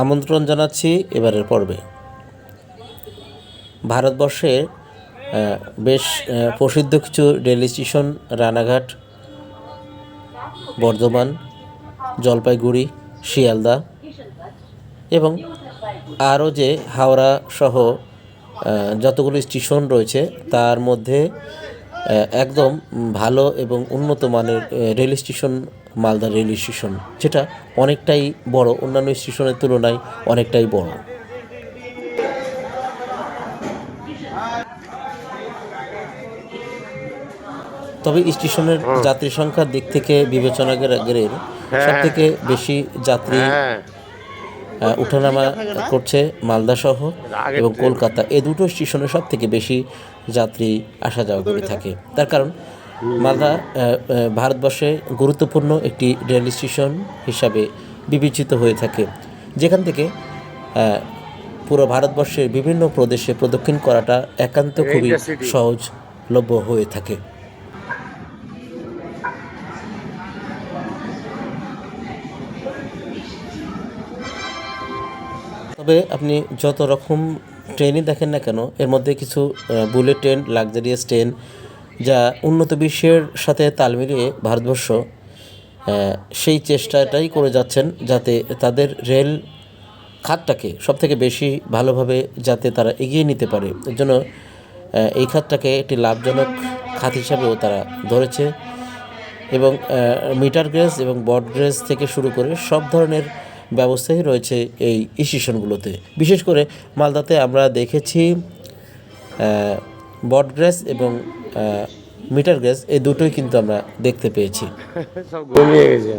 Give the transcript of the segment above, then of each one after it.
আমন্ত্রণ জানাচ্ছি এবারের পর্বে। ভারতবর্ষে বেশ প্রসিদ্ধ কিছু রেল স্টেশন, রানাঘাট, বর্ধমান, জলপাইগুড়ি, শিয়ালদা এবং আরও যে হাওড়া সহ যতগুলো স্টেশন রয়েছে, তার মধ্যে একদম ভালো এবং উন্নত মানের rail station Malda rail station যেটা অনেকটাই বড়। অন্যান্য স্টেশনের তুলনায় অনেকটাই বড়। তবে স্টেশনের যাত্রী সংখ্যার দিক থেকে বিবেচনা করে সব থেকে বেশি যাত্রী হ্যাঁ। ওঠানামা করছে মালদা সহ এবং কলকাতা। এই দুটো স্টেশনে সব থেকে বেশি যাত্রী আসা যাওয়া করে থাকে। তার কারণ মালদা ভারতবর্ষে গুরুত্বপূর্ণ একটি রেল স্টেশন হিসাবে বিবেচিত হয়ে থাকে। যেখান থেকে পুরো ভারতবর্ষের বিভিন্ন প্রদেশে প্রদক্ষিণ করাটা একান্ত খুবই সহজলভ্য হয়ে থাকে। তবে আপনি যত রকম ট্রেনই দেখেন না কেন, এর মধ্যে কিছু বুলেট ট্রেন লাক্সারিয়াস ট্রেন যা উন্নত বিশ্বের সাথে তাল মিলিয়ে ভারতবর্ষ সেই চেষ্টাটাই করে যাচ্ছেন যাতে তাদের রেল খাতটাকে সব থেকে বেশি ভালোভাবে যাতে তারা এগিয়ে নিতে পারে। এর জন্য এই খাতটাকে একটি লাভজনক খাত হিসাবেও তারা ধরেছে এবং মিটার গ্রেজ এবং বড গ্রেজ থেকে শুরু করে সব ধরনের ব্যবস্থাই রয়েছে এই স্টেশনগুলোতে বিশেষ করে মালদাতে আমরা দেখেছি বড গ্রেজ এবং মিটার গ্রেজ এই দুটোই কিন্তু আমরা দেখতে পেয়েছি। ঘুমিয়ে গেছে।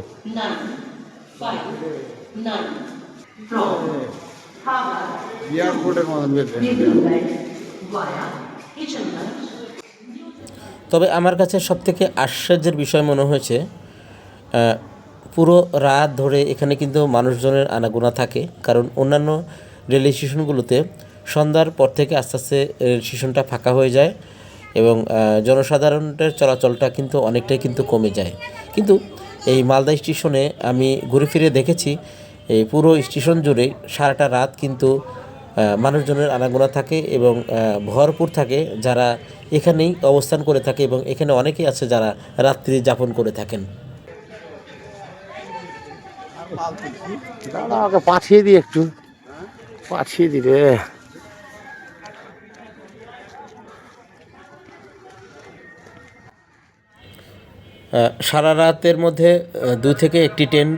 তবে আমার কাছে সবথেকে আশ্চর্যের বিষয় মনে হয়েছে পুরো রাত ধরে এখানে কিন্তু মানুষজনের আনাগোনা থাকে। কারণ অন্যান্য রেল স্টেশনগুলোতে সন্ধ্যার পর থেকে আস্তে আস্তে রেল স্টেশনটা ফাঁকা হয়ে যায় এবং জনসাধারণের চলাচলটা কিন্তু অনেকটাই কিন্তু কমে যায়। কিন্তু এই মালদা স্টেশনে আমি ঘুরে ফিরে দেখেছি, এই পুরো স্টেশন জুড়ে সারাটা রাত কিন্তু মানুষজনের আনাগোনা থাকে এবং ভরপুর থাকে যারা এখানেই অবস্থান করে থাকে এবং এখানে অনেকেই আছে যারা রাত্রি যাপন করে থাকেন। ওকে পাঠিয়ে দিই একটু। পাঠিয়ে দিবে সারা রাতের মধ্যে দু থেকে একটি ট্রেন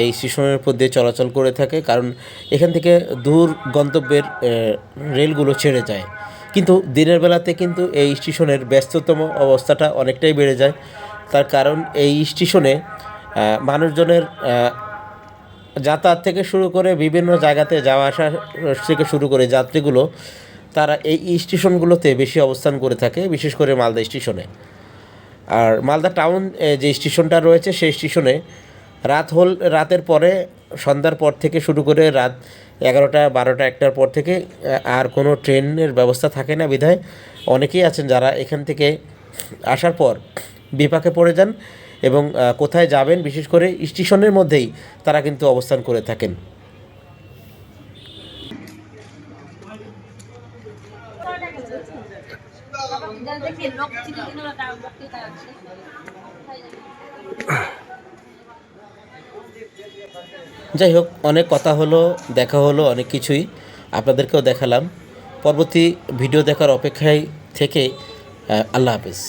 এই স্টেশনের উপর দিয়ে চলাচল করে থাকে, কারণ এখান থেকে দূর গন্তব্যের রেলগুলো ছেড়ে যায়। কিন্তু দিনের বেলাতে কিন্তু এই স্টেশনের ব্যস্ততম অবস্থাটা অনেকটাই বেড়ে যায়। তার কারণ এই স্টেশনে মানুষজনের যাতায়াত থেকে শুরু করে বিভিন্ন জায়গাতে যাওয়া আসা থেকে শুরু করে যাত্রীগুলো, তারা এই স্টেশনগুলোতে বেশি অবস্থান করে থাকে, বিশেষ করে মালদা স্টেশনে। আর মালদা টাউন যে স্টেশনটা রয়েছে, সেই স্টেশনে রাত হল, রাতের পরে, সন্ধ্যার পর থেকে শুরু করে রাত এগারোটা, বারোটা, একটার পর থেকে আর কোনো ট্রেনের ব্যবস্থা থাকে না বিধায়। অনেকেই আছেন যারা এখান থেকে আসার পর বিপাকে পড়ে যান। এবং কোথায় যাবেন, বিশেষ করে স্টেশনের মধ্যেই তারা কিন্তু অবস্থান করে থাকেন। যাই হোক, অনেক কথা হলো, দেখা হলো, অনেক কিছুই আপনাদেরকেও দেখালাম। পরবর্তী ভিডিও দেখার অপেক্ষায় থেকে আল্লাহ হাফেজ।